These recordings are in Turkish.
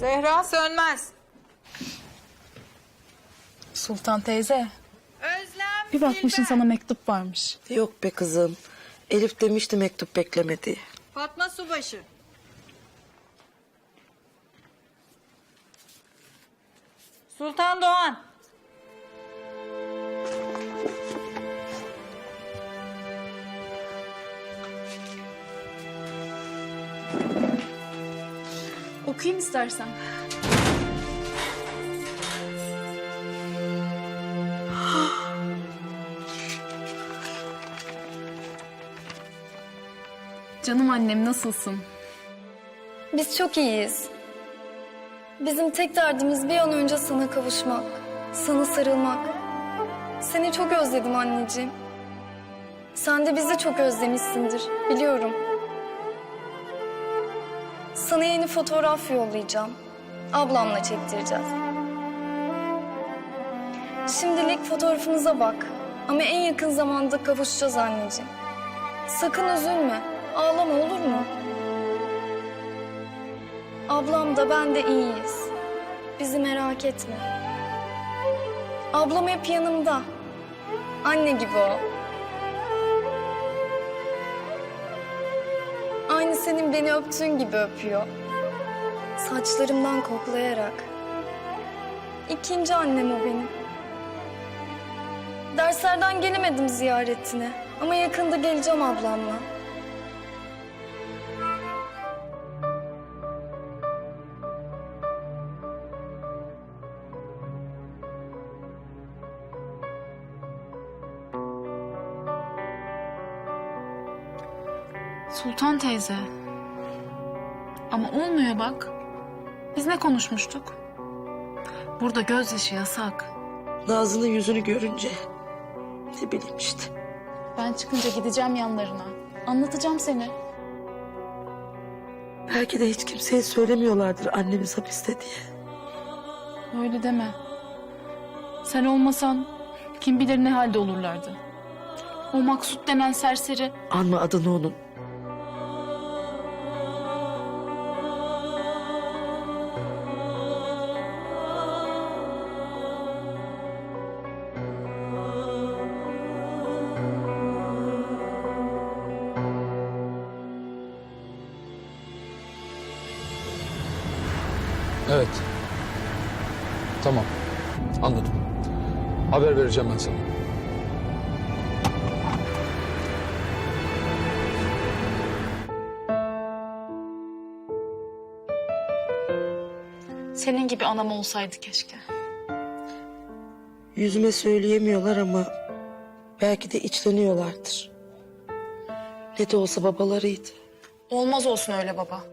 Zehra Sönmez. Sultan teyze, Özlem bir bakmışsın sana mektup varmış. Yok be kızım. Elif demişti mektup bekleme diye. Fatma Subaşı. Sultan Doğan. Okuyayım istersen. Canım annem nasılsın? Biz çok iyiyiz. Bizim tek derdimiz bir an önce sana kavuşmak, sana sarılmak. Seni çok özledim anneciğim. Sen de bizi çok özlemişsindir, biliyorum. Sana yeni fotoğraf yollayacağım. Ablamla çektireceğiz. Şimdilik fotoğrafımıza bak. Ama en yakın zamanda kavuşacağız anneciğim. Sakın üzülme, ağlama olur mu? Ablam da ben de iyiyiz. Bizi merak etme. Ablam hep yanımda. Anne gibi o. Aynı senin beni öptüğün gibi öpüyor. Saçlarımdan koklayarak. İkinci annem o benim. Derslerden gelemedim ziyaretine. Ama yakında geleceğim ablamla. Sultan teyze. Ama olmuyor bak. Biz ne konuşmuştuk? Burada gözyaşı yasak. Nazlı'nın yüzünü görünce ne bileyim işte. Ben çıkınca gideceğim yanlarına. Anlatacağım seni. Belki de hiç kimseye söylemiyorlardır annemiz hapiste diye. Öyle deme. Sen olmasan kim bilir ne halde olurlardı. O maksut denen serseri Anma adını onun. Evet. Tamam. Anladım. Haber vereceğim ben sana. senin gibi anam olsaydı keşke. Yüzüme söyleyemiyorlar ama belki de içleniyorlardır. Ne de olsa babalarıydı. Olmaz olsun öyle baba.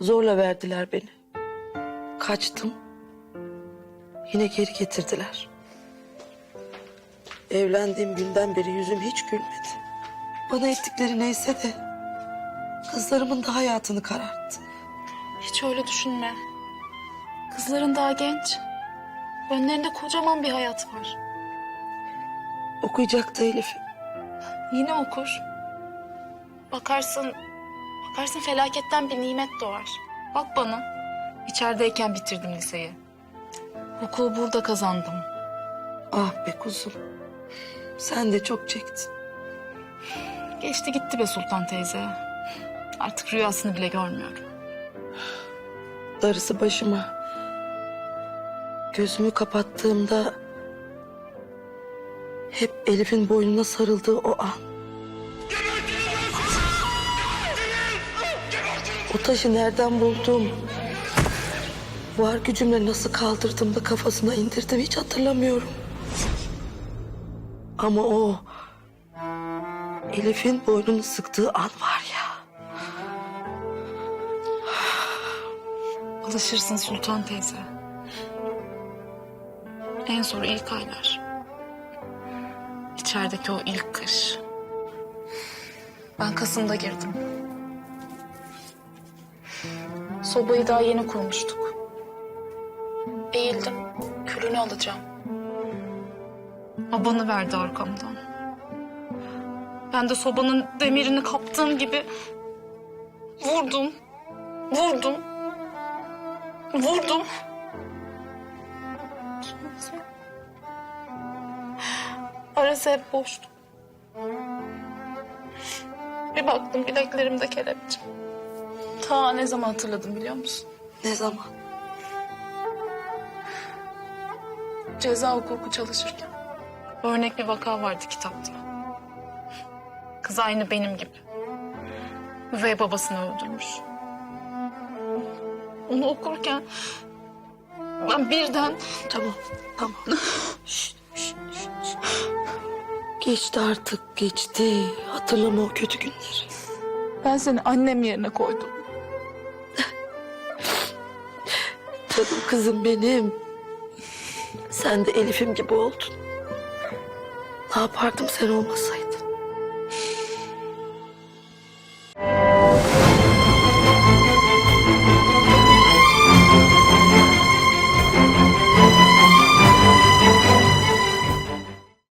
Zorla verdiler beni. Kaçtım. Yine geri getirdiler. Evlendiğim günden beri yüzüm hiç gülmedi. Bana ettikleri neyse de kızlarımın da hayatını kararttı. Hiç öyle düşünme. Kızların daha genç. Önlerinde kocaman bir hayat var. Okuyacaktı Elif. Yine okur. Bakarsın, bakarsın felaketten bir nimet doğar. Bak bana. İçerideyken bitirdim liseyi. Okulu burada kazandım. Ah be kuzum. Sen de çok çektin. Geçti gitti be Sultan teyze. Artık rüyasını bile görmüyorum. Darısı başıma. Gözümü kapattığımda hep Elif'in boynuna sarıldığı o an. O taşı nereden buldum? Var gücümle nasıl kaldırdım da kafasına indirdim hiç hatırlamıyorum. Ama o Elif'in boynunu sıktığı an var ya. Alışırsın Sultan teyze. En zor ilk aylar. İçerideki o ilk kış. Ben Kasım'da girdim. Sobayı daha yeni kurmuştuk. Eğildim. Külünü alacağım. Abanı verdi arkamdan. Ben de sobanın demirini kaptığım gibi vurdum. Vurdum. Vurdum. Arası hep boştu. Bir baktım bileklerimde kelepçe. Ta ne zaman hatırladım biliyor musun? Ne zaman? Ceza hukuku çalışırken. Örnek bir vaka vardı kitapta. Kız aynı benim gibi. Ve babasını öldürmüş. Onu okurken ben birden Tamam, tamam. Şşt, şşt, şşt. Geçti artık, geçti. Hatırlama o kötü günleri. ben seni annem yerine koydum. Canım kızım benim. Sen de Elif'im gibi oldun. Ne yapardım sen olmasaydın?